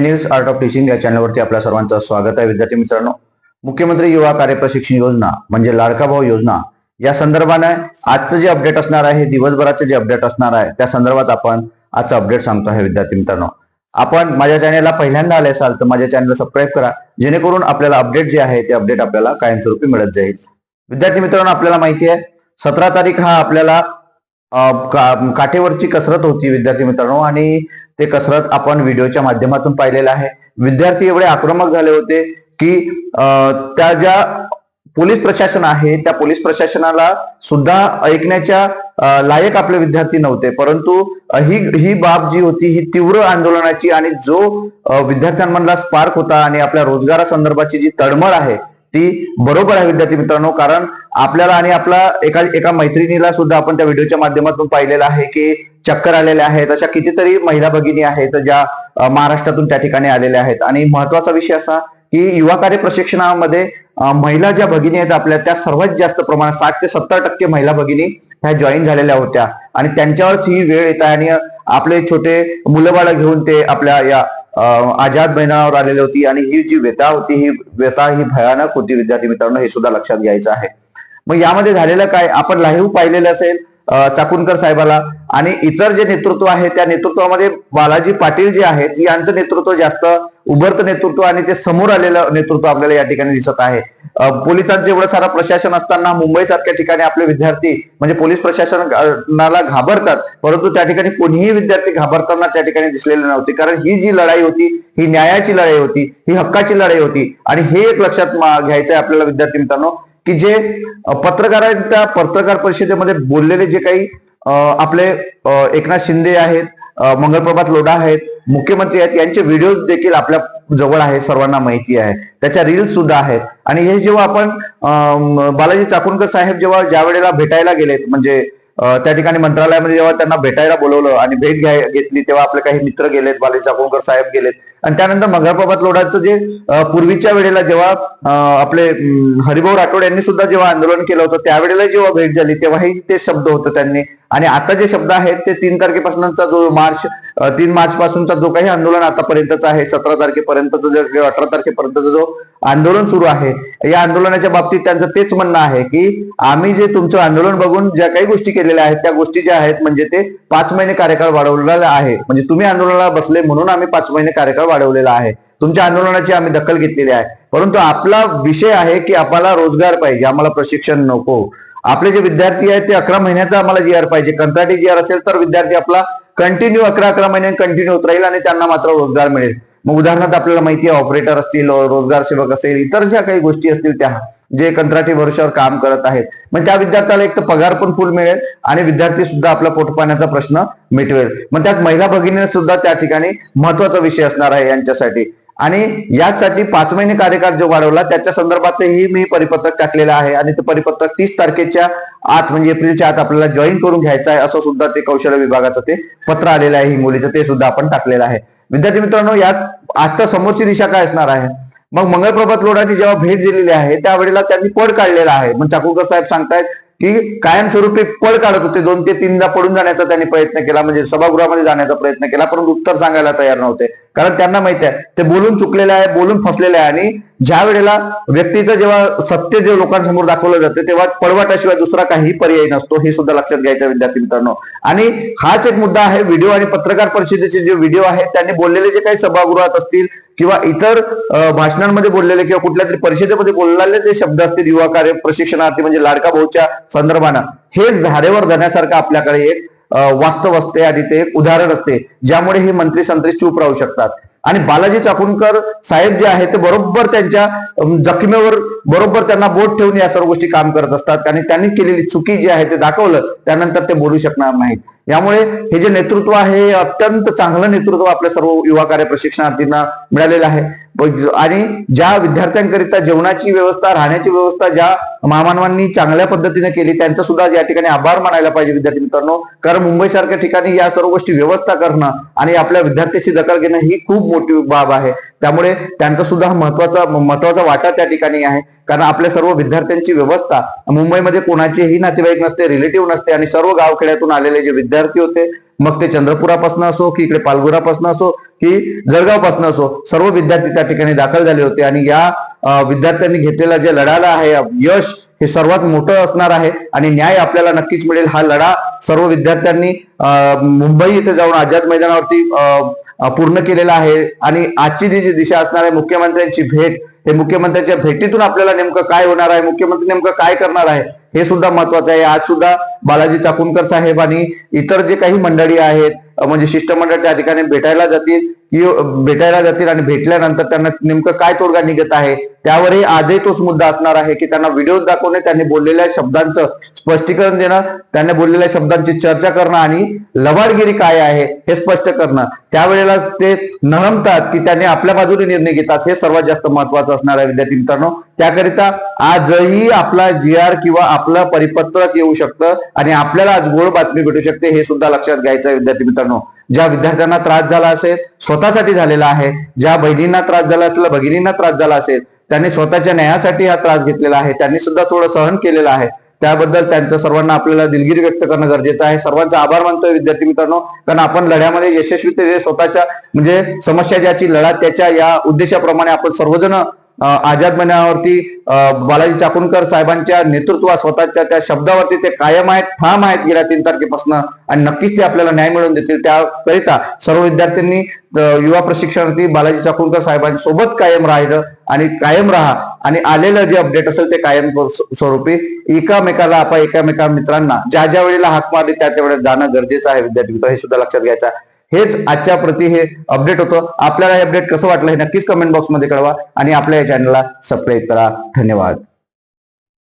News art of teaching या चॅनलवरती आपल्या सर्वांचं स्वागत आहे. विद्यार्थी मित्रांनो मुख्यमंत्री युवा कार्यप्रशिक्षण योजना म्हणजे लाडका भाऊ योजना या संदर्भाने आजचं जे अपडेट असणार आहे दिवसभराचे जे अपडेट असणार आहे त्या संदर्भात आपण आजचं अपडेट सांगतो आहे विद्यार्थी मित्रांनो. आपण माझ्या चॅनलला पहिल्यांदा आले असाल तर माझ्या चॅनलला सबस्क्राईब करा जेणेकरून आपल्याला अपडेट जे आहे ते अपडेट आपल्याला कायमस्वरूपी मिळत जाईल. विद्यार्थी मित्रांनो आपल्याला माहिती आहे सतरा तारीख हा आपल्याला का- काठेवरची कसरत होती विद्यार्थी मित्रांनो आणि ते कसरत आपण व्हिडिओच्या माध्यमातून पाहिलेलं आहे. विद्यार्थी एवढे आक्रमक झाले होते की त्या ज्या पोलीस प्रशासन आहे त्या पोलीस प्रशासनाला सुद्धा ऐकण्याच्या लायक आपले विद्यार्थी नव्हते. परंतु ही ही बाब जी होती ही तीव्र आंदोलनाची आणि जो विद्यार्थ्यांमधला स्पार्क होता आणि आपल्या रोजगारासंदर्भाची जी तळमळ आहे ती बरोबर आहे विद्यार्थी मित्रांनो. कारण आपल्याला आणि आपला एका एका मैत्रिणीला सुद्धा आपण त्या व्हिडिओच्या माध्यमातून पाहिलेलं आहे की चक्कर आलेल्या आहेत. अशा कितीतरी महिला भगिनी आहेत ज्या महाराष्ट्रातून त्या ठिकाणी आलेल्या आहेत. आणि महत्त्वाचा विषय असा की युवा कार्य प्रशिक्षणामध्ये महिला ज्या भगिनी आहेत आपल्या त्या सर्वात जास्त प्रमाणात साठ ते सत्तर टक्के महिला भगिनी ह्या जॉईन झालेल्या होत्या. आणि त्यांच्यावरच ही वेळ येत आहे आणि आपले छोटे मुलं बाळ घेऊन ते आपल्या या आझाद मैदानावर आलेली होती आणि ही जी व्यथा होती ही व्यथा ही भयानक होती विद्यार्थी मित्रांनो हे सुद्धा लक्षात घ्यायचं आहे. मग यामध्ये झालेलं काय? आपण लाईव्ह पाहिलेलं असेल अं, साहेबाला. आणि इतर जे नेतृत्व आहे त्या नेतृत्वामध्ये बालाजी पाटील जे आहेत यांचं नेतृत्व जास्त उभरतं नेतृत्व आणि ते समोर आलेलं नेतृत्व आपल्याला या ठिकाणी दिसत आहे. पोलिसांचं एवढं सारं प्रशासन असताना मुंबई सारख्या ठिकाणी आपले विद्यार्थी म्हणजे पोलीस प्रशासनाला घाबरतात. परंतु त्या ठिकाणी कोणीही विद्यार्थी घाबरताना त्या ठिकाणी दिसलेले नव्हते. कारण ही जी लढाई होती ही न्यायाची लढाई होती ही हक्काची लढाई होती. आणि हे एक लक्षात घ्यायचं आहे आपल्याला विद्यार्थी मित्रांनो की जे अं, पत्रकारांच्या पत्रकार परिषदेमध्ये बोललेले जे काही आपले एकनाथ शिंदे आहेत मंगलप्रभात लोढा आहेत मुख्यमंत्री आहेत यांचे व्हिडिओ देखील आपल्या जवळ आहे सर्वांना माहिती आहे. त्याच्या रील्स सुद्धा आहेत. आणि हे जेव्हा आपण बालाजी चाकूरकर साहेब जेव्हा ज्या वेळेला भेटायला गेलेत म्हणजे त्या ठिकाणी मंत्रालयामध्ये जेव्हा त्यांना भेटायला बोलवलं आणि भेट घ्याय घेतली तेव्हा आपले काही मित्र गेलेत बालाजी चाकूरकर साहेब गेलेत. आणि त्यानंतर मंगळप्रभात लोढाचं जे पूर्वीच्या वेळेला जेव्हा आपले हरिभाऊ राठोड यांनी सुद्धा जेव्हा आंदोलन केलं होतं त्यावेळेला जेव्हा भेट झाली तेव्हाही ते शब्द होतं त्यांनी. आणि आता जे शब्द आहेत ते तीन तारखेपासूनचा जो मार्च तीन मार्च पासूनचा जो काही आंदोलन आतापर्यंतचा आहे सतरा तारखेपर्यंतचा जो किंवा अठरा तारखेपर्यंतचा जो आंदोलन सुरू आहे या आंदोलनाच्या बाबतीत त्यांचं तेच म्हणणं आहे की आम्ही जे तुमचं आंदोलन बघून ज्या काही गोष्टी केलेल्या आहेत त्या गोष्टी ज्या आहेत म्हणजे ते पाच महिने कार्यकाळ वाढवलेला आहे. म्हणजे तुम्ही आंदोलनाला बसले म्हणून आम्ही पाच महिने कार्यकाळ वाढवलेला आहे. तुमच्या आंदोलनाची आम्ही दखल घेतलेली आहे. परंतु आपला विषय आहे की आम्हाला रोजगार पाहिजे आम्हाला प्रशिक्षण नको. आपले जे विद्यार्थी आहेत ते अकरा महिन्याचा आम्हाला जी आर पाहिजे. कंत्राटी जी आर असेल तर विद्यार्थी आपला कंटिन्यू अकरा अकरा महिने कंटिन्यू होत राहील आणि त्यांना मात्र रोजगार मिळेल. मग उदाहरणार्थ आपल्याला माहिती आहे ऑपरेटर असतील रोजगार सेवक असेल इतर ज्या काही गोष्टी असतील त्या जे कंत्राटी वर्षावर काम करत आहेत. मग त्या विद्यार्थ्याला एक तर पगार पण फुल मिळेल आणि विद्यार्थी सुद्धा आपला पोटपाण्याचा प्रश्न मिटवेल. मग त्यात महिला भगिनी सुद्धा त्या ठिकाणी महत्त्वाचा विषय असणार आहे यांच्यासाठी. आणि यासाठी पाच महिने कार्यकाळ जो वाढवला त्याच्या संदर्भातही मी परिपत्रक टाकलेलं आहे. आणि ते परिपत्रक तीस तारखेच्या आत म्हणजे एप्रिलच्या आत आपल्याला जॉईन करून घ्यायचं आहे असं सुद्धा ते कौशल्य विभागाचं ते पत्र आलेलं आहे हिंगोलीचं ते सुद्धा आपण टाकलेलं आहे. विद्यार्थी मित्रांनो यात आता समोरची दिशा काय असणार आहे? मग मंगळप्रभात लोढांनी जेव्हा भेट दिलेली आहे त्यावेळेला त्यांनी पड काढलेला आहे. मग चाकूरकर साहेब सांगतायत की कायमस्वरूपी पळ काढत होते. दोन ते तीनदा पडून जाण्याचा त्यांनी प्रयत्न केला. म्हणजे सभागृहामध्ये जाण्याचा प्रयत्न केला परंतु उत्तर सांगायला तयार नव्हते. कारण त्यांना माहिती आहे ते बोलून चुकलेले आहे बोलून फसलेले आहे. आणि ज्या वेळेला व्यक्तीचं जेव्हा सत्य जे लोकांसमोर दाखवलं जातं तेव्हा पळवाटाशिवाय दुसरा काही पर्याय नसतो हे सुद्धा लक्षात घ्यायचं विद्यार्थी मित्रांनो. आणि हाच एक मुद्दा आहे व्हिडिओ आणि पत्रकार परिषदेचे जे व्हिडिओ आहेत त्यांनी बोललेले जे काही सभागृहात असतील किंवा इतर भाषणांमध्ये बोललेले किंवा कुठल्या तरी परिषदेमध्ये बोललेले जे शब्द असतील युवा कार्य प्रशिक्षणार्थी म्हणजे लाडका भाऊच्या संदर्भानं हेच धारेवर धरण्यासारखं आपल्याकडे एक वास्तव असते आणि ते एक उदाहरण असते ज्यामुळे हे मंत्री संत्री चूप राहू शकतात. आणि बालाजी चाकूनकर साहेब जे आहे ते बरोबर त्यांच्या जखमेवर बरोबर त्यांना बोट ठेवून या सर्व गोष्टी काम करत असतात. आणि त्यांनी केलेली चुकी जी आहे ते दाखवलं त्यानंतर ते बोलू शकणार नाहीत. यामुळे हे जे नेतृत्व आहे हे अत्यंत चांगलं नेतृत्व आपल्या सर्व युवा कार्य प्रशिक्षणार्थींना मिळालेलं आहे. आणि ज्या विद्यार्थ्यांकरिता जेवणाची व्यवस्था राहण्याची व्यवस्था ज्या महामानवांनी चांगल्या पद्धतीने केली त्यांचा सुद्धा या ठिकाणी आभार मानायला पाहिजे विद्यार्थी मित्रांनो. कारण मुंबई सारख्या ठिकाणी या सर्व गोष्टी व्यवस्था करणं आणि आपल्या विद्यार्थ्याची दखल घेणं ही खूप मोठी बाब आहे. त्यामुळे त्यांचा सुद्धा महत्त्वाचा महत्त्वाचा वाटा त्या ठिकाणी आहे. कारण आपल्या सर्व विद्यार्थ्यांची व्यवस्था मुंबईमध्ये कोणाचेही नातेवाईक नसते रिलेटिव्ह नसते आणि सर्व गावखेड्यातून आलेले जे विद्यार्थी होते मग ते चंद्रपुरापासून असो की इकडे पालघुरापासून असो की जळगावपासून असो सर्व विद्यार्थी त्या ठिकाणी दाखल झाले होते. आणि या विद्यार्थ्यांनी घेतलेला जे लढाला आहे यश हे सर्वात मोठं असणार आहे. आणि न्याय आपल्याला नक्कीच मिळेल. हा लढा सर्व विद्यार्थ्यांनी मुंबई इथे जाऊन आझाद मैदानावरती अ, पूर्ण केलेला आहे. आणि आजची जी जी दिशा असणार आहे मुख्यमंत्र्यांची भेट हे मुख्यमंत्र्यांच्या भेटीतून आपल्याला नेमकं काय होणार आहे मुख्यमंत्री नेमकं काय करणार आहे हे सुद्धा महत्वाचं आहे. आज सुद्धा बालाजी चाकूरकर साहेब आणि इतर जे काही मंडळी आहेत म्हणजे शिष्टमंडळ त्या ठिकाणी भेटायला जातील. भेटायला जातील आणि भेटल्यानंतर त्यांना नेमकं काय तोडगा निघत आहे त्यावरही आजही तोच मुद्दा असणार आहे की त्यांना व्हिडिओ दाखवणे त्यांनी बोललेल्या शब्दांचं स्पष्टीकरण देणं त्यांनी बोललेल्या शब्दांची चर्चा करणं आणि लबाडगिरी काय आहे हे स्पष्ट करणं. त्यावेळेला ते नरमतात की त्यांनी आपल्या बाजूने निर्णय घेतात हे सर्वात जास्त महत्वाचं असणार आहे विद्यार्थी मित्रांनो. त्याकरिता आजही आपला जी आर किंवा आपलं परिपत्रक येऊ शकतं आणि आपल्याला आज गोड बातमी भेटू शकते हे सुद्धा लक्षात घ्यायचं आहे विद्यार्थी मित्रांनो. ज्या विद्यार्थ्यांना त्रास झाला असेल स्वतःसाठी झालेला आहे. ज्या बहिणींना त्रास झाला असेल भगिनींना त्रास झाला असेल त्यांनी स्वतःच्या न्यायासाठी हा त्रास घेतलेला आहे. त्यांनी सुद्धा थोडं सहन केलेलं आहे. त्याबद्दल त्यांचं सर्वांना आपल्याला दिलगिरी व्यक्त करणं गरजेचं आहे. सर्वांचा आभार मानतोय विद्यार्थी मित्रांनो. कारण आपण लढ्यामध्ये यशस्वी स्वतःच्या म्हणजे समस्या ज्याची लढा त्याच्या या उद्देशाप्रमाणे आपण सर्वजण आझाद मैदानावरती बालाजी चाकूरकर साहेबांच्या नेतृत्वात स्वतःच्या त्या शब्दावरती ते कायम आहेत ठाम आहेत गेल्या तीन तारखेपासून. आणि नक्कीच ते आपल्याला न्याय मिळवून देतील. त्याकरिता सर्व विद्यार्थ्यांनी युवा प्रशिक्षणार्थी बालाजी चाकूरकर साहेबांसोबत कायम राहिलं आणि कायम राहा. आणि आलेलं जे अपडेट असेल ते कायम स्वरूपी. एकामेकाला आपण एकामेका मित्रांना ज्या ज्या वेळेला हाक मारली त्या त्या वेळेला जाणं गरजेचं आहे. विद्यार्थी मित्र हे सुद्धा लक्षात घ्यायचं हेच आजच्या प्रती हे अपडेट होतं. आपल्याला हे अपडेट कसं वाटलं हे नक्कीच कमेंट बॉक्समध्ये कळवा. आणि आपल्या या चॅनलला सबस्क्राईब करा. धन्यवाद.